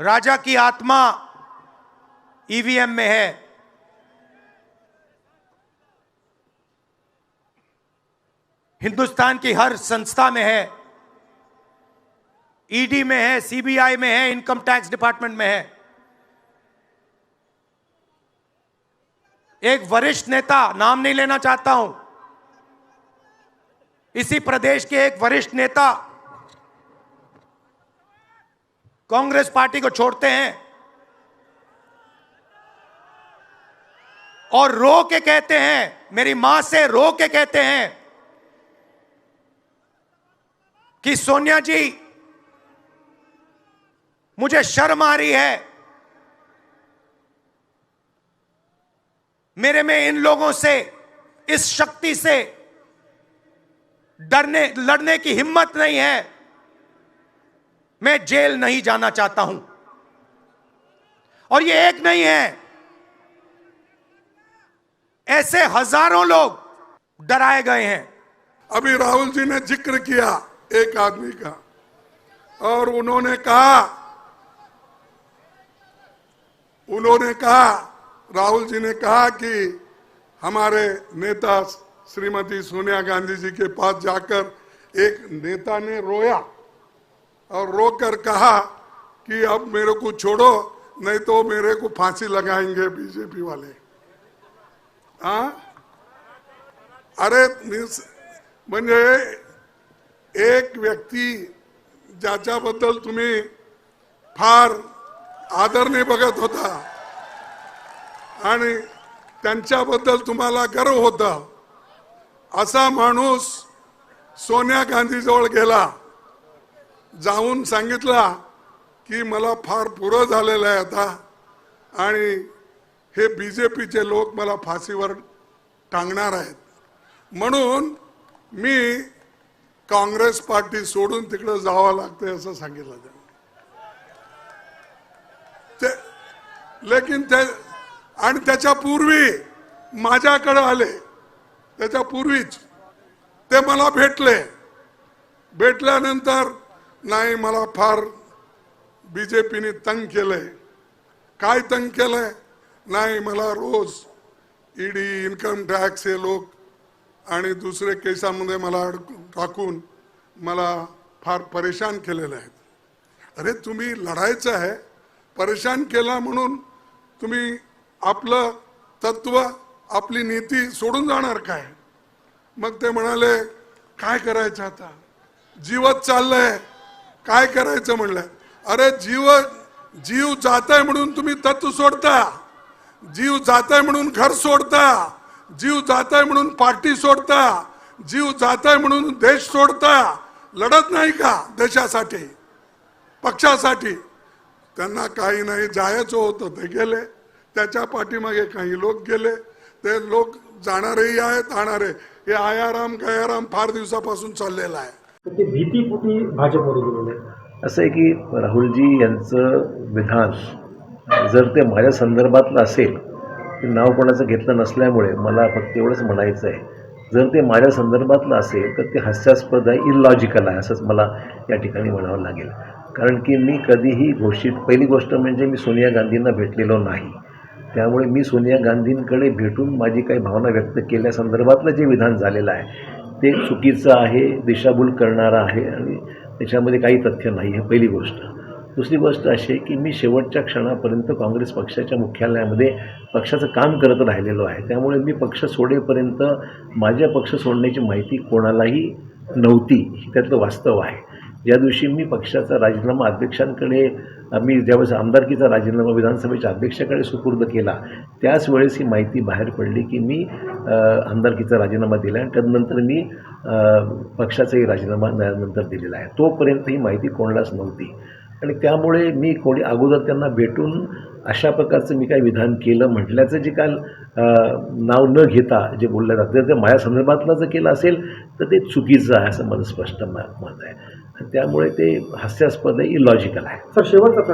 राजा की आत्मा ईवीएम में है। हिंदुस्तान की हर संस्था में है। ईडी में है सीबीआई में है इनकम टैक्स डिपार्टमेंट में है। एक वरिष्ठ नेता, नाम नहीं लेना चाहता हूँ। इसी प्रदेश के एक वरिष्ठ नेता कांग्रेस पार्टी को छोड़ते हैं। और रो के कहते हैं, मेरी माँ से रो के कहते हैं कि सोनिया जी, मुझे शर्म आ रही है। मेरे में इन लोगों से, इस शक्ति से डरने, लड़ने की हिम्मत नहीं है। मैं जेल नहीं जाना चाहता हूँ। और ये एक नहीं है। ऐसे हज़ारों लोग डराए गए हैं। अभी राहुल जी ने ज़िक्र किया एक आदमी का, और उन्होंने कहा उन्होंने कहा, राहुल जी ने कहा कि हमारे नेता श्रीमती सोनिया गांधी जी के पास जाकर एक नेता ने रोया। और रोकर कहा कि अब मेरे को छोड़ो नहीं तो मेरे को फांसी लगाएंगे बीजेपी वाले। हा? अरे मीन्स म्हणजे एक व्यक्ती ज्याच्याबद्दल तुम्ही फार आदरने बघत होता। आणि त्यांच्याबद्दल तुम्हाला गर्व होता। असा माणूस सोनिया गांधीजवळ गेला। जाऊन सांगितला की मला फार पुरं झालेलं आहे आता. आणि हे बी जे पीचे लोक मला फाशीवर टांगणार आहेत. म्हणून मी काँग्रेस पार्टी सोडून तिकडं जावं लागतंय असं सांगितलं ते लेकिन ते आणि त्याच्या पूर्वी माझ्याकडे आले. त्याच्या पूर्वीच ते मला भेटले. भेटल्यानंतर नाही मला फार बीजेपीने तंग केलंय. काय तंग केलंय? नाही मला रोज ईडी इन्कम टॅक्स हे लोक आणि दुसरे केसामध्ये मला अडकून टाकून मला फार परेशान केलेलं आहे अरे तुम्ही लढायचं आहे. परेशान केला म्हणून तुम्ही आपलं तत्व आपली नीती सोडून जाणार काय? मग ते म्हणाले काय करायचं आता? जीवत चाललंय. काय करायचं म्हणलं? अरे जीव जीव जात म्हणून तुम्ही तत्व सोडता. जीव जात म्हणून घर सोडता. जीव जात म्हणून पार्टी सोडता. जीव जात म्हणून देश सोडता. लढत नाही का देशासाठी? पक्षासाठी? त्यांना काही नाही जायचं होतं ते गेले. त्याच्या पाठीमागे काही लोक गेले. ते लोक जाणारेही आहेत आणारे. हे आयाराम गयाराम फार दिवसापासून चाललेलं आहे. तर ते भीतीपोटी भाजपमध्ये गेलेले असं आहे की राहुलजी यांचं विधान जर ते माझ्या संदर्भातलं असेल ते नाव कोणाचं घेतलं नसल्यामुळे मला फक्त एवढंच म्हणायचं आहे. जर ते माझ्या संदर्भातलं असेल तर ते हास्यास्पद आहे इलॉजिकल आहे असंच मला या ठिकाणी म्हणावं लागेल. कारण की मी कधीही घोषित पहिली गोष्ट म्हणजे मी सोनिया गांधींना भेटलेलो नाही. त्यामुळे मी सोनिया गांधींकडे भेटून माझी काही भावना व्यक्त केल्यासंदर्भातलं जे विधान झालेलं आहे ते चुकीचं आहे दिशाभूल करणारं आहे आणि त्याच्यामध्ये काही तथ्य नाही आहे पहिली गोष्ट. दुसरी गोष्ट अशी आहे की मी शेवटच्या क्षणापर्यंत काँग्रेस पक्षाच्या मुख्यालयामध्ये पक्षाचं काम करत राहिलेलो आहे. त्यामुळे मी पक्ष सोडेपर्यंत माझ्या पक्ष सोडण्याची माहिती कोणालाही नव्हती. ही त्यातलं वास्तव आहे. ज्या दिवशी मी पक्षाचा राजीनामा अध्यक्षांकडे मी ज्यावेळेस आमदारकीचा राजीनामा विधानसभेच्या अध्यक्षाकडे सुपूर्द केला त्याच वेळेस ही माहिती बाहेर पडली की मी आमदारकीचा राजीनामा दिला आणि त्यानंतर मी पक्षाचाही राजीनामा नंतर दिलेला आहे. तोपर्यंत ही माहिती कोणालाच नव्हती. आणि त्यामुळे मी कोणी अगोदर त्यांना भेटून अशा प्रकारचं मी काय विधान केलं म्हटल्याचं जे काल नाव न घेता जे बोललं जातं जर ते माझ्या संदर्भातलं जर केलं असेल तर ते चुकीचं आहे असं माझं स्पष्ट मत आहे. त्यामुळे ते हास्यास्पद आहे इलॉजिकल आहे. सर शेवटचा प्रश्न